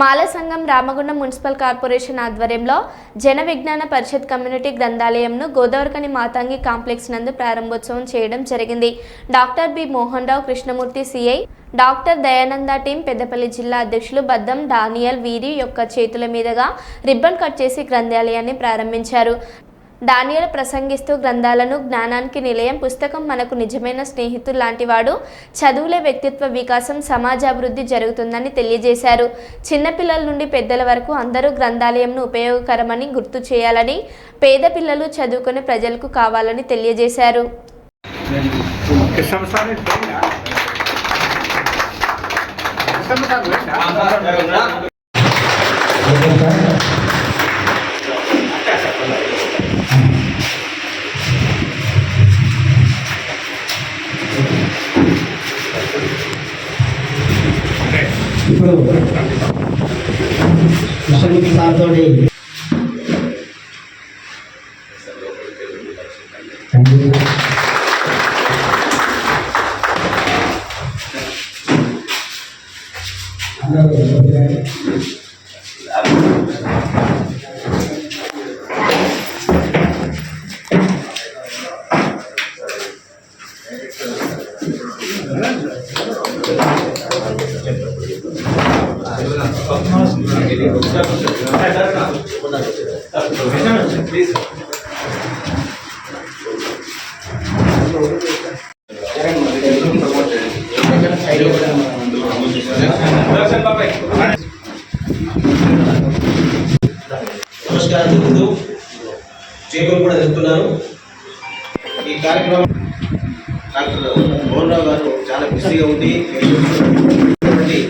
మాల సంఘం Ramagundam municipal corporation ఆధ్వర్యంలో Jana Vignana Parishad community గ్రంథాలయంను గోదావరికని మాతాంగి కాంప్లెక్స్ నందు ప్రారంభోత్సవం చేయడం జరిగింది. Doctor B Mohan Rao Krishnamurthy CI doctor Dayananda team Peddapalli జిల్లా అధ్యక్షులు బద్దం డానియల్ వీరి యొక్క చేతుల మీదుగా రిబ్బన్ కట్ చేసి గ్రంథాలయాన్ని ప్రారంభించారు. డానియల్ ప్రసంగిస్తూ గ్రంథాలను జ్ఞానానికి నిలయం పుస్తకం మనకు నిజమైన స్నేహితుడు లాంటివాడు. చదువులే వ్యక్తిత్వ వికాసం సమాజాభివృద్ధి జరుగుతుందని తెలియజేశారు. చిన్నపిల్లల నుండి పెద్దల వరకు అందరూ గ్రంథాలయంను ఉపయోగకరమని గుర్తు చేయాలని పేద పిల్లలు చదువుకునే ప్రజలకు కావాలని తెలియజేశారు. కృష్ణ సార్ పోయినా కృష్ణ సార్ నమస్కారం తెలుపుతూ చేపలు కూడా తెలుపుతున్నాను ఈ కార్యక్రమం డాక్టర్ మోహన్ రావు గారు చాలా బిజీగా ఉండి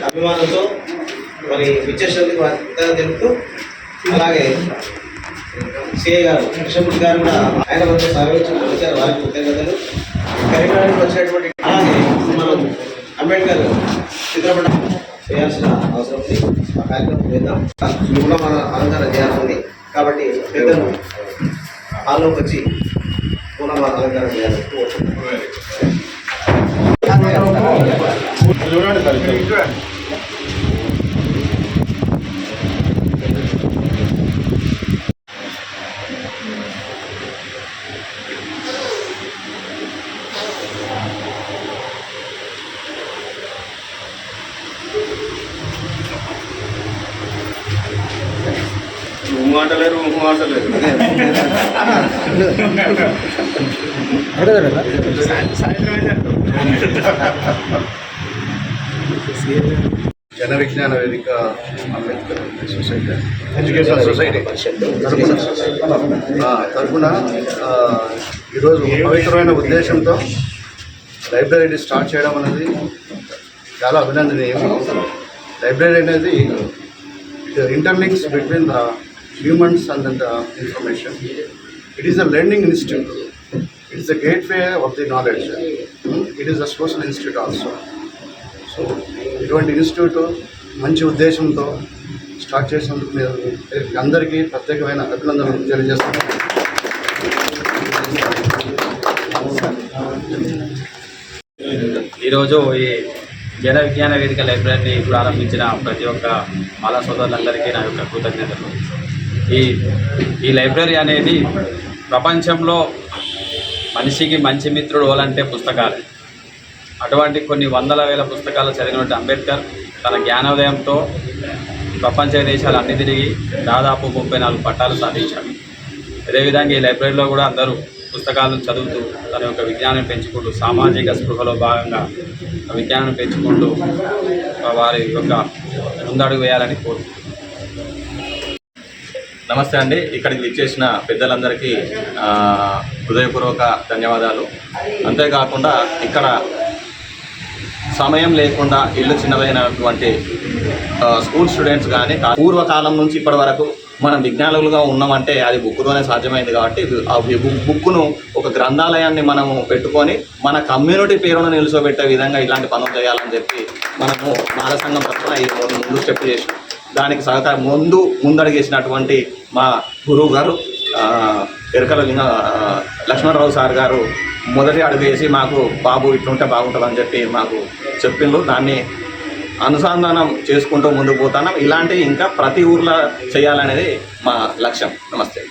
అభిమానంతో మరి విచ్చేసినందుకు వారికి తెలుపుతూ అలాగే సిఐ గారు కృష్ణమూర్తి గారు కూడా ఆయన వద్ద సహకరించడం వచ్చారు వారికి కృతజ్ఞతలు. కరీంనగర్కి వచ్చినటువంటి అలాగే మనం అంబేద్కర్ చిత్రపటం చేయాల్సిన అవసరం ఉంది. ఆ కార్యక్రమం చేద్దాం. కూడా మన అలంకరణ చేయాల్సి ఉంది. కాబట్టి పెద్దలు ఆలోకి వచ్చి పూలమాల అలంకరణ మాటలేరు మాటలేరు. జన విజ్ఞాన వేదిక అంబేద్కర్ సొసైటీ. ఎడ్యుకేషన్ సొసైటీ తరఫున ఆ, తరఫున ఆ, ఈరోజు పవిత్రమైన ఉద్దేశంతో లైబ్రరీని స్టార్ట్ చేయడం అనేది చాలా అభినందనీయం. లైబ్రరీ అనేది interlinks between the humans and the information it is a learning institute it is the gateway of the knowledge it is a social institute also so ఇటువంటి ఇన్స్టిట్యూట్ మంచి ఉద్దేశంతో స్టార్ట్ చేసినందుకు మీరు అందరికీ ప్రత్యేకమైన అభినందనలు తెలియజేస్తున్నాను. ఈరోజు ఈ జన విజ్ఞాన వేదిక లైబ్రరీని ప్రారంభించిన ప్రతి ఒక్క మాలా సోదరులందరికీ నా యొక్క కృతజ్ఞతలు. ఈ ఈ లైబ్రరీ అనేది ప్రపంచంలో మనిషికి మంచి మిత్రుడు ఓలంటే పుస్తకాలు. అటువంటి కొన్ని వందల వేల పుస్తకాలు చదివినటువంటి అంబేద్కర్ తన జ్ఞానోదయంతో ప్రపంచ దేశాలు అన్ని తిరిగి దాదాపు ముప్పై నాలుగు పట్టాలు సాధించాడు. అదేవిధంగా ఈ లైబ్రరీలో కూడా అందరూ పుస్తకాలను చదువుతూ తన యొక్క విజ్ఞానం పెంచుకుంటూ సామాజిక స్పృహలో భాగంగా విజ్ఞానం పెంచుకుంటూ వారి యొక్క ముందడుగు వేయాలని కోరుకుంటున్నాను నమస్తే అండి. ఇక్కడికి విచ్చేసిన పెద్దలందరికీ హృదయపూర్వక ధన్యవాదాలు. అంతేకాకుండా ఇక్కడ సమయం లేకుండా ఇల్లు చిన్నదైనటువంటి స్కూల్ స్టూడెంట్స్ కానీ పూర్వకాలం నుంచి ఇప్పటి వరకు మనం విజ్ఞానులుగా ఉన్నామంటే అది బుక్తోనే సాధ్యమైంది కాబట్టి ఆ బుక్- బుక్ను ఒక గ్రంథాలయాన్ని మనము పెట్టుకొని మన కమ్యూనిటీ పేరును నిలుచోబెట్టే విధంగా ఇలాంటి పనులు చేయాలని చెప్పి మనము బాలసంఘం తరఫున ఈ ముందు స్టెప్ చేసినాం. దానికి సహకారం ముందు ముందడిగేసినటువంటి మా గురువు గారు ఎరకల లింగ లక్ష్మణరావు సార్ గారు మొదటి అడుగు వేసి మాకు బాబు ఇట్లుంటే బాగుంటుందని చెప్పి మాకు చెప్పిండ్రు. దాన్ని అనుసంధానం చేసుకుంటూ ముందుకు పోతున్నాం. ఇలాంటివి ఇంకా ప్రతి ఊర్లో చేయాలనేది మా లక్ష్యం. నమస్తే.